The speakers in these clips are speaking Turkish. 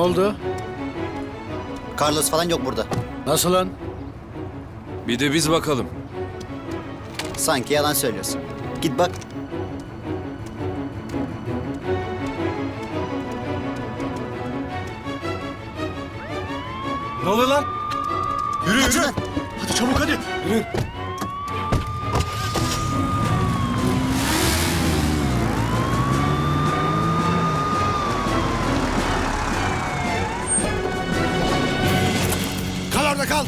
oldu? Carlos falan yok burada. Nasıl lan? Bir de biz bakalım. Sanki yalan söylüyorsun. Git bak. Ne oluyor lan? Yürü Hadi lan. Hadi çabuk hadi. Yürü.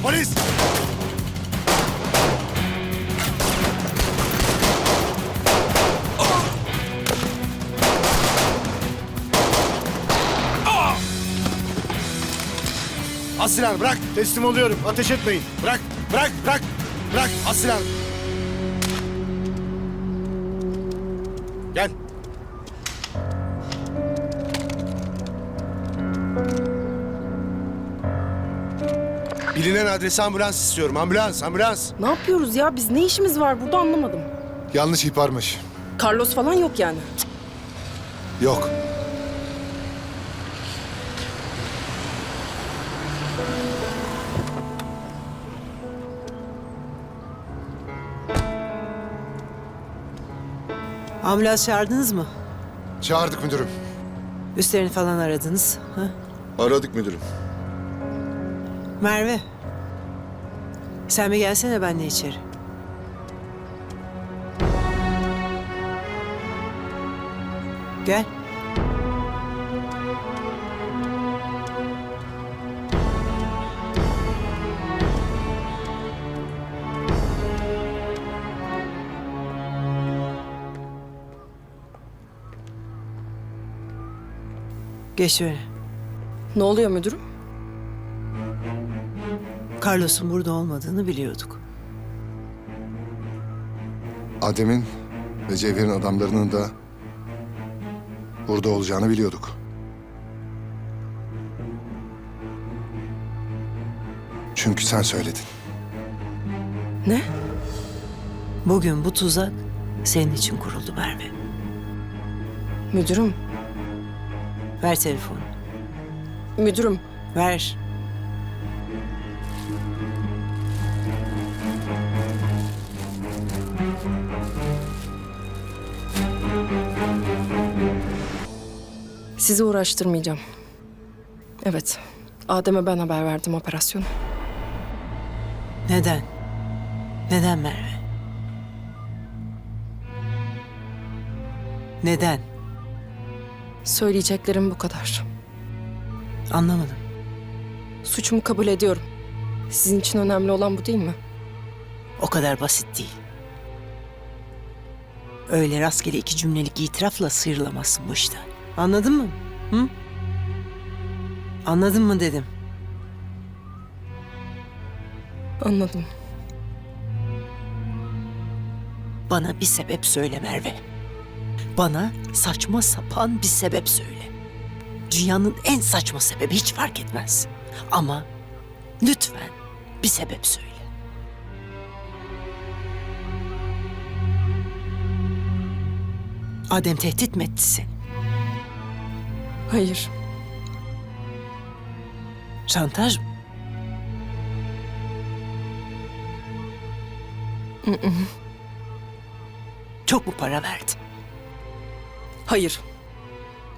Polis. Silahını bırak. Teslim oluyorum. Ateş etmeyin. Bırak. Bırak. Bırak. Bırak. Silahını. Gel. Bilinen adrese ambulans istiyorum. Ambulans, ambulans. Ne yapıyoruz ya? Biz ne işimiz var burada anlamadım. Yanlış ihbarmış. Carlos falan yok yani. Yok. Ambulans çağırdınız mı? Çağırdık müdürüm. Üstlerini falan aradınız. Ha? Aradık müdürüm. Merve. Sen bir gelsene benimle içeri. Gel. Geç şöyle. Ne oluyor müdürüm? Carlos'un burada olmadığını biliyorduk. Adem'in ve Cevher'in adamlarının da burada olacağını biliyorduk. Çünkü sen söyledin. Ne? Bugün bu tuzak senin için kuruldu Merve. Müdürüm, Ver telefonu. müdürüm. Ver. Sizi uğraştırmayacağım. Evet, Adem'e ben haber verdim operasyonu. Neden? Neden Merve? Neden? Söyleyeceklerim bu kadar. Anlamadım. Suçumu kabul ediyorum. Sizin için önemli olan bu değil mi? O kadar basit değil. Öyle rastgele iki cümlelik itirafla sıyrılamazsın bu işten. Anladın mı? Hı? Anladın mı dedim. Anladım. Bana bir sebep söyle Merve. Bana saçma sapan bir sebep söyle. Dünyanın en saçma sebebi hiç fark etmez. Ama lütfen bir sebep söyle. Adem tehdit mi etti seni? Hayır, Şantaj mı? Çok mu para verdi? hayır.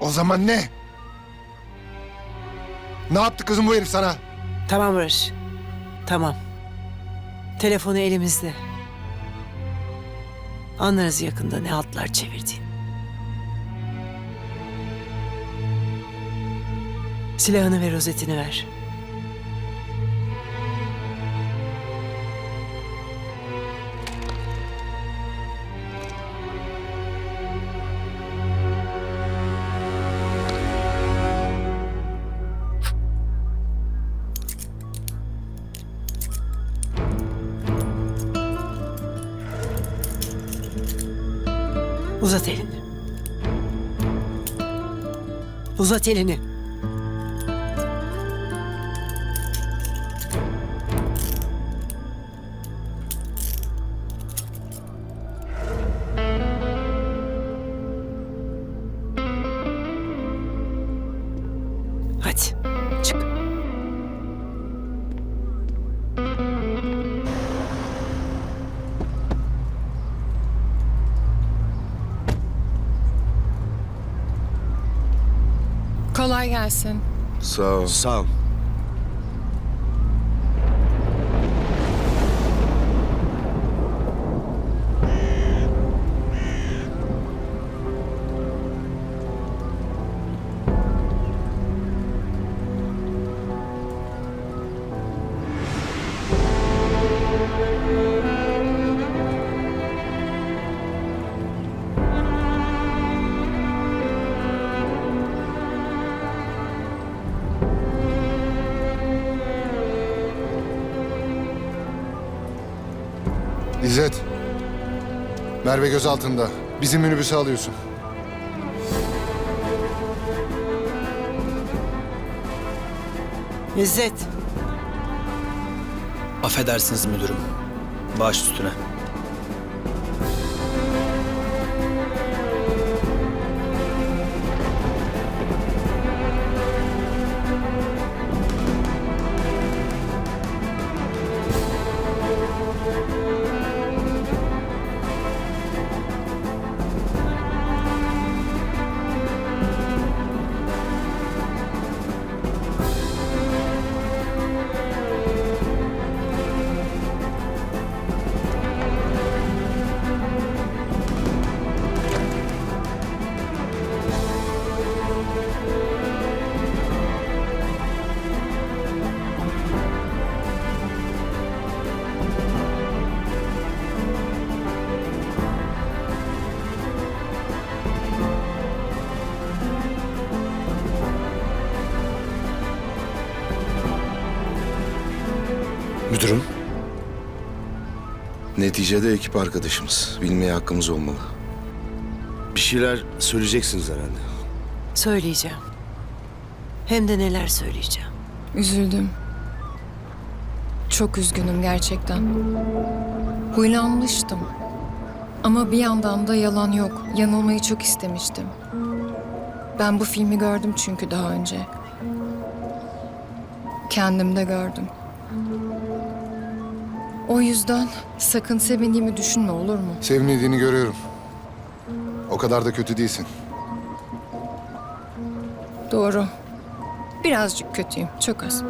O zaman ne? Ne yaptı kızım bu herif sana? Tamam Barış. Tamam. Telefonu elimizde. Anlarız yakında ne hatlar çevirdiğini. Silahını ve rozetini ver. Uzat elini. Uzat elini. Kolay gelsin. Sağ ol. Sağ ol. İzzet. Merve gözaltında. Bizim minibüsü alıyorsun. İzzet, Affedersiniz müdürüm. Baş üstüne. Neticede ekip arkadaşımız. Bilmeye hakkımız olmalı. Bir şeyler söyleyeceksiniz herhalde. söyleyeceğim. Hem de neler söyleyeceğim. Üzüldüm. Çok üzgünüm gerçekten. Huylanmıştım. Ama bir yandan da yalan yok. Yanılmayı çok istemiştim. Ben bu filmi gördüm çünkü daha önce. Kendimde gördüm. O yüzden sakın sevindiğimi düşünme olur mu? Sevinildiğini görüyorum. O kadar da kötü değilsin. Doğru. Birazcık kötüyüm, çok az.